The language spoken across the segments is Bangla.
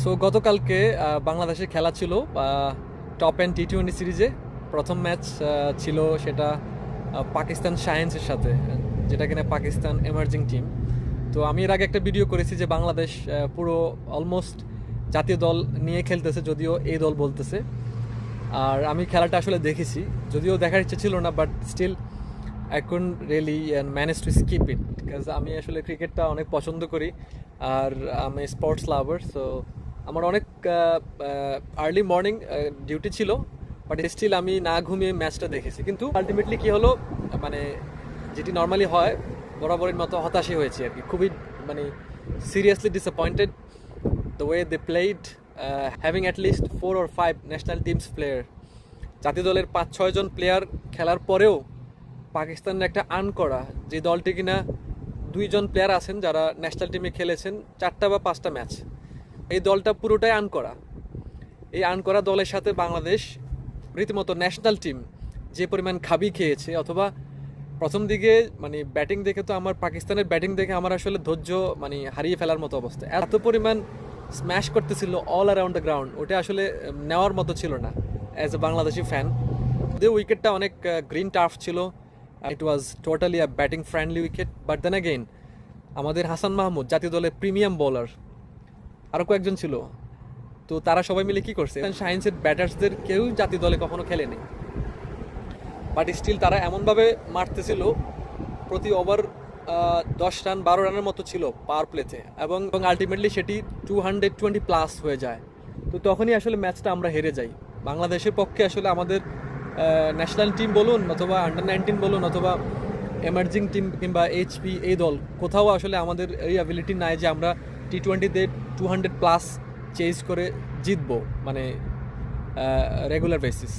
সো গতকালকে বাংলাদেশের খেলা ছিল টপ অ্যান্ড টি টোয়েন্টি সিরিজে। প্রথম ম্যাচ ছিল সেটা পাকিস্তান সায়েন্সের সাথে, যেটা কিনা পাকিস্তান এমার্জিং টিম তো আমি এর আগে একটা ভিডিও করেছি যে বাংলাদেশ পুরো অলমোস্ট জাতীয় দল নিয়ে খেলতেছে, যদিও এই দল বলতেছে। আর আমি খেলাটা আসলে দেখেছি, যদিও দেখার ইচ্ছে ছিল না but still I can really manage to skip it because আমি আসলে ক্রিকেটটা অনেক পছন্দ করি, আর আমি স্পোর্টস লাভার সো আমার অনেক আর্লি মর্নিং ডিউটি ছিল বাট স্টিল আমি না ঘুমিয়ে ম্যাচটা দেখেছি। কিন্তু আলটিমেটলি কি হলো মানে যেটি নর্মালি হয় বরাবরের মতো হতাশই হয়েছে আর কি। খুবই মানে seriously disappointed the way they played, having at least four or five national teams জাতীয় দলের পাঁচ ছয়জন প্লেয়ার খেলার পরেও পাকিস্তানের একটা আর্ন করা যে দলটি কিনা দুইজন প্লেয়ার আছেন যারা ন্যাশনাল টিমে খেলেছেন চারটা বা পাঁচটা ম্যাচ এই দলটা পুরোটাই আর্ন করা। এই আর্ন করা দলের সাথে বাংলাদেশ রীতিমতো ন্যাশনাল টিম যে পরিমাণ খাবি খেয়েছে, অথবা প্রথম দিকে মানে ব্যাটিং দেখে তো আমার, পাকিস্তানের ব্যাটিং দেখে আমার আসলে ধৈর্য মানে হারিয়ে ফেলার মতো অবস্থা। এত পরিমাণ স্ম্যাশ করতেছিল অল অ্যারাউন্ড দ্য গ্রাউন্ড ওটা আসলে নেওয়ার মতো ছিল না অ্যাজ এ বাংলাদেশি ফ্যান যে উইকেটটা অনেক গ্রিন টার্ফ ছিল it was totally a batting friendly wicket but then again আমাদের হাসান মাহমুদ, জাতীয় দলের প্রিমিয়াম বোলার আরও কয়েকজন ছিল। তো তারা সবাই মিলে কি করছে? সায়েন্সের ব্যাটার্সদের কেউ জাতীয় দলে কখনো খেলেনি বাট স্টিল তারা এমনভাবে মারতেছিল, প্রতি ওভার দশ রান বারো রানের মতো ছিল পাওয়ার প্লেতে এবং এবং আলটিমেটলি সেটি টু হান্ড্রেড টোয়েন্টি প্লাস হয়ে যায়। তো তখনই আসলে ম্যাচটা আমরা হেরে যাই। বাংলাদেশের পক্ষে আসলে আমাদের ন্যাশনাল টিম বলুন অথবা আন্ডার নাইনটিন বলুন অথবা এমার্জিং টিম কিংবা এইচপি এই দল, কোথাও আসলে আমাদের এই অ্যাবিলিটি নাই যে আমরা টি টোয়েন্টিতে টু হান্ড্রেড প্লাস চেজ করে জিতবো মানে রেগুলার বেসিস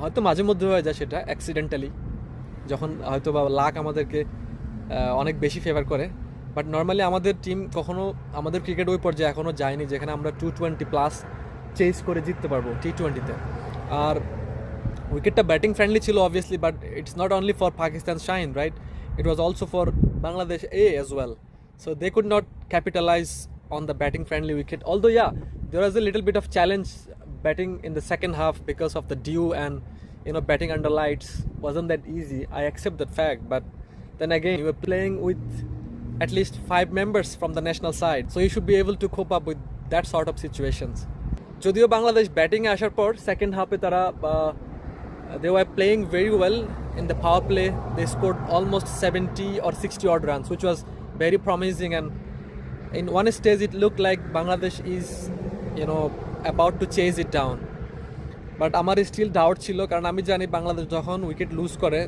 হয়তো মাঝে মধ্যে হয়ে যায় সেটা অ্যাক্সিডেন্টালি যখন হয়তো বা লাক আমাদেরকে অনেক বেশি ফেভার করে। বাট নর্মালি আমাদের টিম কখনো, আমাদের ক্রিকেট ওই পর্যায়ে এখনও যায়নি, যেখানে আমরা টু টোয়েন্টি প্লাস চেস করে জিততে পারব টি টোয়েন্টিতে আর উইকেটটা ব্যাটিং ফ্রেন্ডলি ছিল obviously but it's not only for Pakistan shine right it was also for Bangladesh a as well so they could not capitalize on the batting friendly wicket although yeah there was a little bit of challenge batting in the second half because of the dew and you know batting under lights wasn't that easy i accept that fact but then again you were playing with at least five members from the national side so you should be able to cope up with that sort of situations যদিও বাংলাদেশ ব্যাটিংয়ে আসার পর সেকেন্ড হাফে তারা they were playing very well in the power play they scored almost seventy or sixty odd runs which was very promising and in one stage it looked like Bangladesh is, you know, about to chase it down. But আমার স্টিল ডাউট ছিল, কারণ আমি জানি বাংলাদেশ যখন উইকেট লুজ করে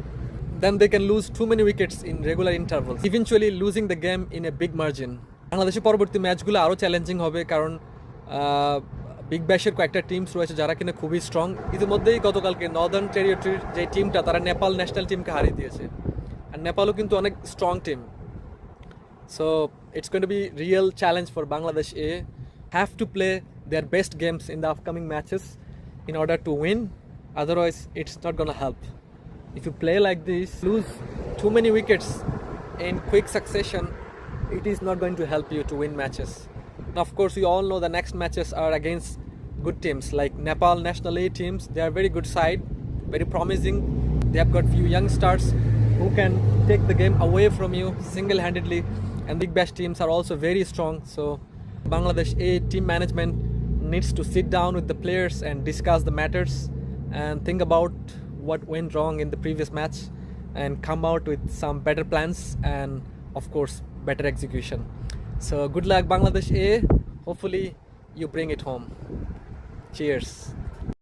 then they can lose too many wickets in regular interval eventually losing the game in a big margin বাংলাদেশের পরবর্তী ম্যাচগুলো আরও চ্যালেঞ্জিং হবে, কারণ বিগ ব্যাশের কয়েকটা টিমস রয়েছে যারা কিনা খুবই স্ট্রং ইতিমধ্যেই গতকালকে নর্দার্ন টেরিটরির যে টিমটা তারা নেপাল ন্যাশনাল টিমকে হারিয়ে দিয়েছে। আর নেপালও কিন্তু অনেক strong team So it's going to be real challenge for Bangladesh A. Have to play their best games in the upcoming matches in order to win. Otherwise, it's not going to help. If you play like this, lose too many wickets in quick succession, it is not going to help you to win matches. Now, of course, we all know the next matches are against good teams like Nepal national A teams. They are very good side, very promising. They have got few young stars who can take the game away from you single-handedly. And big bash teams are also very strong. So Bangladesh A team management needs to sit down with the players and discuss the matters and think about what went wrong in the previous match and come out with some better plans and of course better execution. So good luck Bangladesh A. Hopefully you bring it home. Cheers.